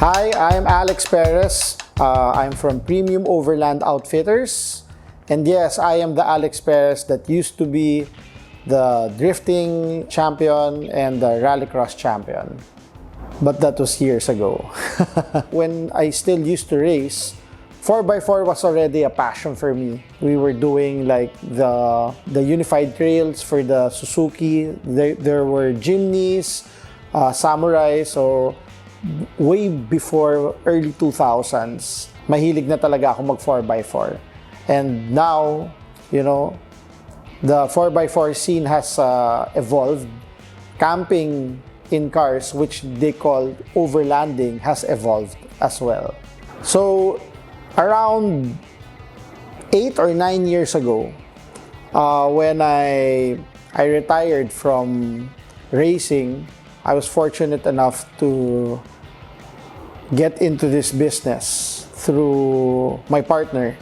Hi, I'm Alex Perez. Uh, I'm from Premium Overland Outfitters. And yes, I am the Alex Perez that used to be the drifting champion and the rallycross champion. But that was years ago. when I still used to race, 4x4 was already a passion for me. We were doing like the the unified trails for the Suzuki. There, there were Jimneys, uh, Samurai. So way before early 2000s, mahilig na talaga ako mag 4x4. And now, you know, the 4x4 scene has uh, evolved. Camping in cars, which they call overlanding, has evolved as well. So, around eight or nine years ago, uh, when I I retired from racing, I was fortunate enough to get into this business through my partner.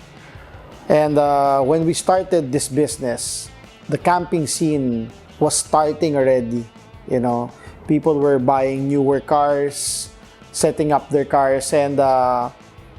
And uh, when we started this business, the camping scene was starting already. You know, people were buying newer cars, setting up their cars, and uh,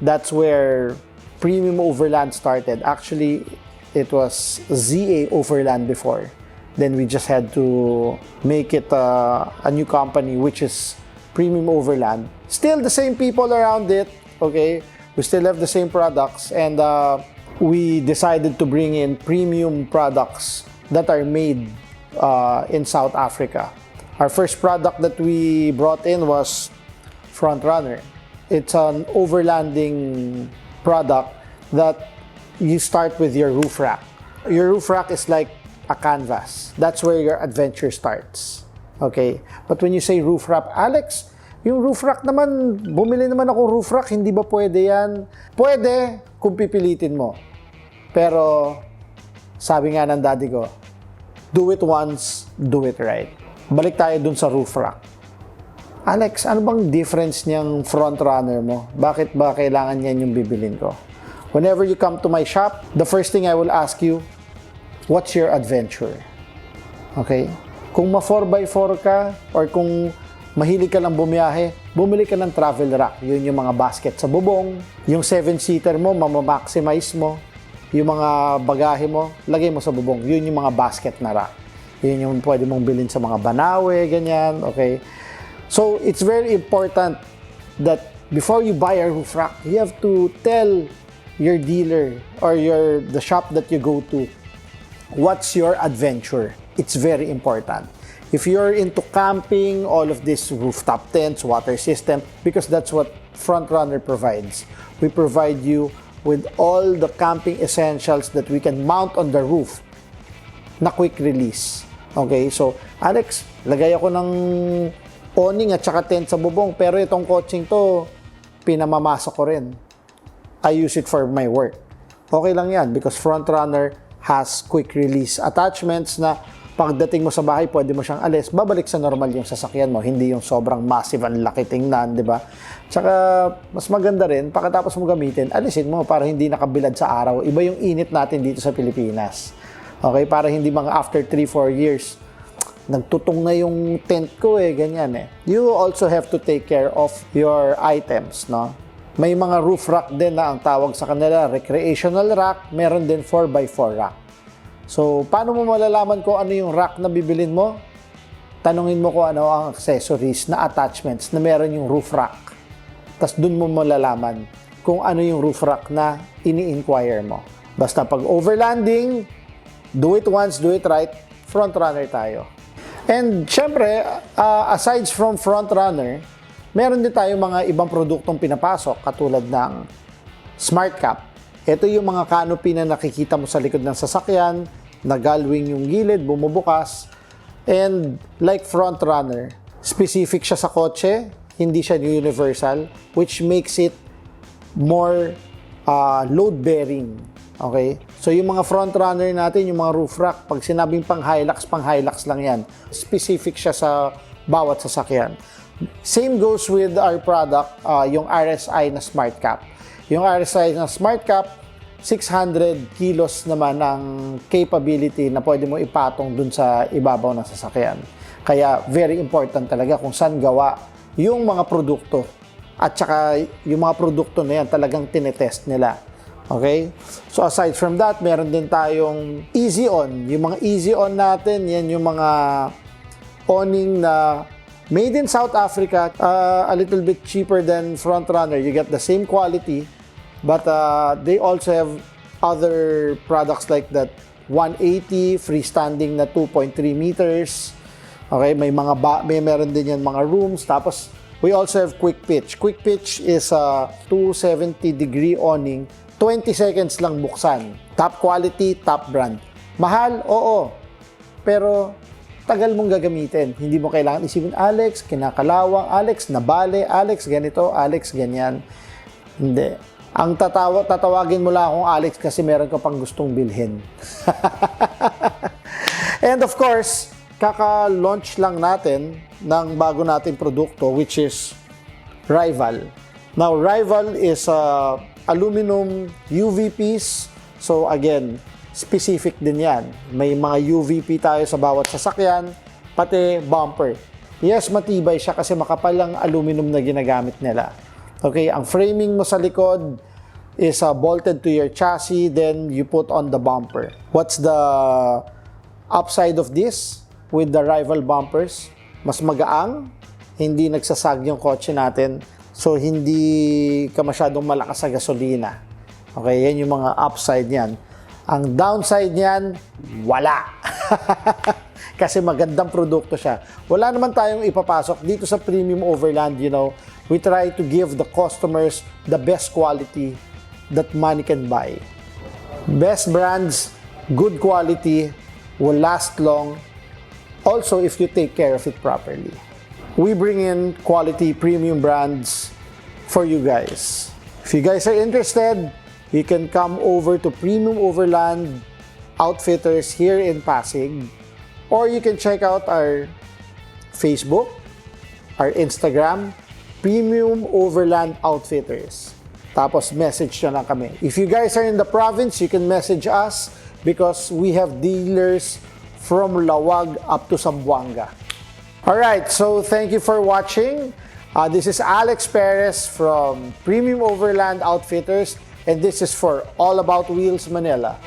that's where Premium Overland started. Actually, it was ZA Overland before. Then we just had to make it uh, a new company, which is Premium Overland. Still the same people around it, okay? We still have the same products, and uh, we decided to bring in premium products that are made uh, in South Africa. Our first product that we brought in was Frontrunner. It's an overlanding product that you start with your roof rack. Your roof rack is like a canvas. That's where your adventure starts. Okay? But when you say roof rack, Alex, yung roof rack naman, bumili naman ako roof rack, hindi ba pwede yan? Pwede kung pipilitin mo. Pero, sabi nga ng daddy ko, do it once, do it right. Balik tayo dun sa roof rack. Alex, ano bang difference niyang front runner mo? Bakit ba kailangan niyan yung bibilin ko? Whenever you come to my shop, the first thing I will ask you, what's your adventure? Okay? Kung ma 4x4 ka or kung mahilig ka lang bumiyahe, bumili ka ng travel rack. Yun yung mga basket sa bubong. Yung 7-seater mo, mamamaximize mo. Yung mga bagahe mo, lagay mo sa bubong. Yun yung mga basket na rack. Yun yung pwede mong bilhin sa mga banawe, ganyan. Okay? So, it's very important that before you buy a roof rack, you have to tell your dealer or your the shop that you go to what's your adventure. It's very important. If you're into camping, all of this rooftop tents, water system, because that's what Frontrunner provides. We provide you with all the camping essentials that we can mount on the roof na quick release. Okay, so Alex, lagay ako ng awning at saka tent sa bubong, pero itong coaching to, pinamamasa ko rin. I use it for my work. Okay lang yan because Frontrunner has quick release attachments na pagdating mo sa bahay, pwede mo siyang alis, babalik sa normal yung sasakyan mo, hindi yung sobrang massive, ang laki tingnan, di ba? Tsaka, mas maganda rin, pagkatapos mo gamitin, alisin mo para hindi nakabilad sa araw. Iba yung init natin dito sa Pilipinas. Okay, para hindi mga after 3-4 years, nagtutong na yung tent ko eh, ganyan eh. You also have to take care of your items, no? May mga roof rack din na ang tawag sa kanila, recreational rack, meron din 4x4 rack. So, paano mo malalaman kung ano yung rack na bibilin mo? Tanungin mo kung ano ang accessories na attachments na meron yung roof rack. Tapos dun mo malalaman kung ano yung roof rack na ini-inquire mo. Basta pag overlanding, do it once, do it right, front runner tayo. And syempre, uh, aside from front runner, meron din tayo mga ibang produktong pinapasok katulad ng Smart Cap. Ito yung mga canopy na nakikita mo sa likod ng sasakyan, nagalwing yung gilid, bumubukas. And like front runner, specific siya sa kotse, hindi siya universal, which makes it more uh, load bearing. Okay? So yung mga front runner natin, yung mga roof rack, pag sinabing pang Hilux, pang Hilux lang yan. Specific siya sa bawat sasakyan. Same goes with our product, uh, yung RSI na Smart Cap. Yung RSI na Smart Cap, 600 kilos naman ang capability na pwede mo ipatong dun sa ibabaw ng sasakyan. Kaya very important talaga kung saan gawa yung mga produkto at saka yung mga produkto na yan talagang tinetest nila. Okay? So aside from that, meron din tayong easy on. Yung mga easy on natin, yan yung mga awning na made in South Africa, uh, a little bit cheaper than Frontrunner. You get the same quality, but uh, they also have other products like that 180 freestanding na 2.3 meters. Okay, may mga ba- may meron din yan mga rooms. Tapos we also have quick pitch. Quick pitch is a 270 degree awning. 20 seconds lang buksan. Top quality, top brand. Mahal? Oo. Pero tagal mong gagamitin. Hindi mo kailangan isipin, Alex, kinakalawang, Alex, nabale, Alex, ganito, Alex, ganyan. Hindi. Ang tatawa, tatawagin mo lang akong Alex kasi meron ka pang gustong bilhin. And of course, kaka-launch lang natin ng bago nating produkto which is Rival. Now, Rival is uh, aluminum UV piece. So again, specific din yan. May mga UVP tayo sa bawat sasakyan, pati bumper. Yes, matibay siya kasi makapal ang aluminum na ginagamit nila. Okay, ang framing mo sa likod is uh, bolted to your chassis, then you put on the bumper. What's the upside of this with the rival bumpers? Mas magaang, hindi nagsasag yung kotse natin, so hindi ka masyadong malakas sa gasolina. Okay, yan yung mga upside niyan. Ang downside niyan, wala. Kasi magandang produkto siya. Wala naman tayong ipapasok dito sa Premium Overland, you know. We try to give the customers the best quality that money can buy. Best brands, good quality, will last long. Also, if you take care of it properly. We bring in quality premium brands for you guys. If you guys are interested, you can come over to Premium Overland Outfitters here in Pasig, or you can check out our Facebook, our Instagram, Premium Overland Outfitters. Tapos message nyo lang kami. If you guys are in the province, you can message us because we have dealers from Lawag up to Zamboanga. Alright, so thank you for watching. Uh, this is Alex Perez from Premium Overland Outfitters, and this is for All About Wheels Manila.